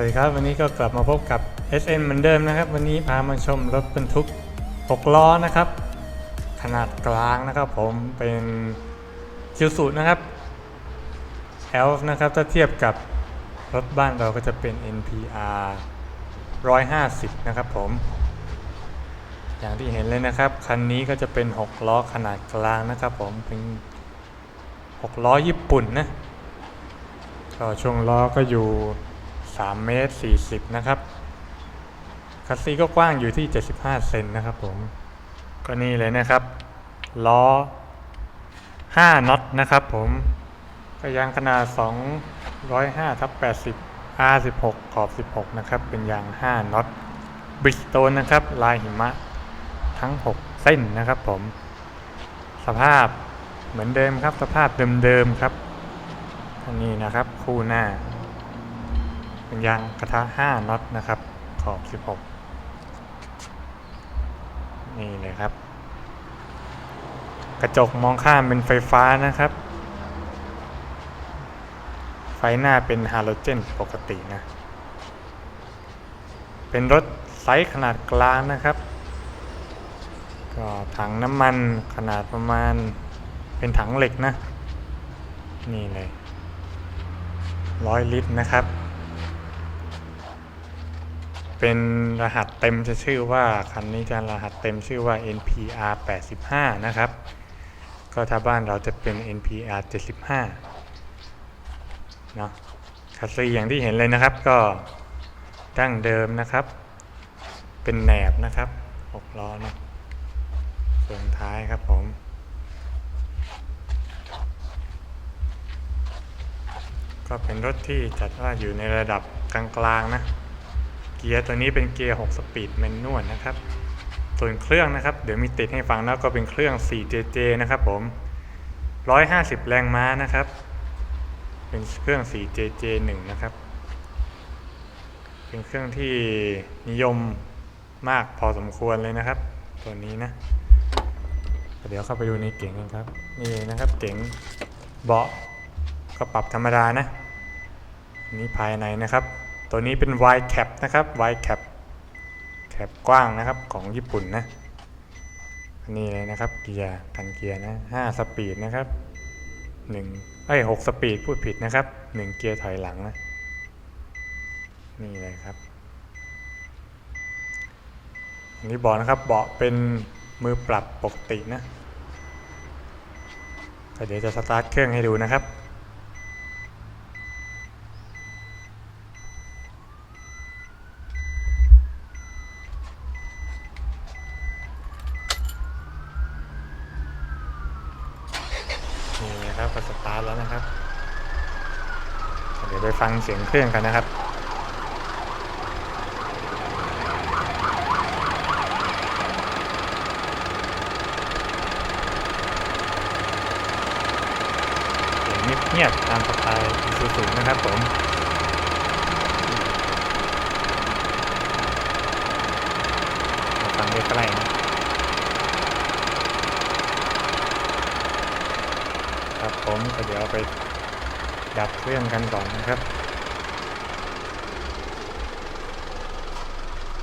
สวัสดีครับ วันนี้ก็กลับมาพบกับ SN เหมือนเดิมนะครับ วันนี้พามาชมรถบรรทุก 6 ล้อนะครับ ขนาดกลางนะครับ ผมเป็นคิวสูนะครับ Elf นะครับ ถ้าเทียบกับรถบ้านเราก็จะเป็น NPR 150 นะครับผม อย่างที่เห็นเลยนะครับ คันนี้ก็จะเป็น 6 ล้อขนาดกลางนะครับผมเป็น 6 ล้อญี่ปุ่นนะก็ช่วงล้อก็อยู่ 3 เมตร 40 นะครับ คัสซีก็กว้างอยู่ที่ 75 เซนนะครับผม ก็นี่เลยนะครับ ล้อ 5น็อตนะครับผมก็ยางขนาด 205ทับ80 R16 ขอบ 16 นะครับ เป็นยาง 5น็อตบริสโตนนะครับ ลายหิมะทั้ง 6 เส้นนะครับผม สภาพเหมือนเดิมครับ สภาพเดิมๆครับอันนี้นะครับ คู่หน้า ยางกระทะ5น็อตนะครับ ขอบ 16 นี่เลยครับ กระจกมองข้ามเป็นไฟฟ้านะครับ ไฟหน้าเป็นฮาโลเจนปกตินะ เป็นรถไซส์ขนาดกลางนะครับ ก็ถังน้ำมันขนาดประมาณเป็นถังเหล็กนะ นี่เลยร้อยลิตรนะครับ เป็นรหัสเต็มจะชื่อว่าคันนี้จะรหัสเต็มชื่อว่า NPR 85 นะครับ ก็ถ้าบ้านเราจะเป็น NPR 75 เนาะคัสซีอย่างที่เห็นเลยนะครับก็ดั้งเดิมนะครับ เป็นแหนบนะครับ6ล้อนะส่วนท้ายครับผมก็เป็นรถที่จัดว่าอยู่ในระดับกลางๆนะ เกียร์ตัวนี้เป็นเกียร์ 6 สปีดแมนนวลนะครับ ส่วนเครื่องนะครับ เดี๋ยวมีติดให้ฟังแล้วก็เป็นเครื่อง 4JJ นะครับผม 150 แรงม้านะครับ เป็นเครื่อง 4JJ 1 นะครับ เป็นเครื่องที่นิยมมากพอสมควรเลยนะครับ ตัวนี้นะ เดี๋ยวเข้าไปดูในเก๋งกันครับ นี่นะครับเก๋งเบาะก็ปรับธรรมดานะนนี้ภายในนะครับ ตัวนี้เป็น Y cap นะครับ Y cap แคปกว้างนะครับของญี่ปุ่นนะอันนี้เลยนะครับเกียร์กันเกียร์นะ5สปีดนะครับ1เอ้ย6สปีดพูดผิดนะครับ1เกียร์ถอยหลังนะนี่เลยครับอันนี้บอกนะครับเบาะเป็นมือปรับปกตินะเดี๋ยวจะสตาร์ทเครื่องให้ดูนะครับ นะครับก็สตาร์ทแล้วนะครับ เดี๋ยวไปฟังเสียงเครื่องกันนะครับเสียงเงียบๆตามสไตล์อีซูซูนะครับผมมาฟังใกล้ๆนะ ครับผมก็เดี๋ยวไปดับเครื่องกันก่อนนะครับ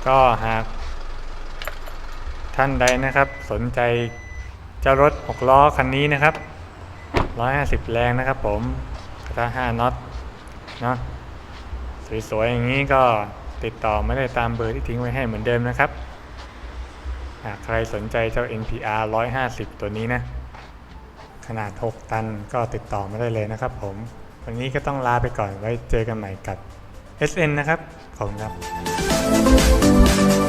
ก็หากท่านใดนะครับ สนใจเจ้ารถ6ล้อคันนี้นะครับ 150 แรงนะครับผมกระทะ5น็อตเนาะสวยๆอย่างนี้ก็ติดต่อไม่ได้ตามเบอร์ที่ทิ้งไว้ให้เหมือนเดิมนะครับ หากใครสนใจเจ้า NPR 150 ตัวนี้นะ ขนาด 6 ตันก็ติดต่อมาได้เลยนะครับผม วันนี้ก็ต้องลาไปก่อนไว้เจอกันใหม่กับ SN นะครับ ขอบคุณครับ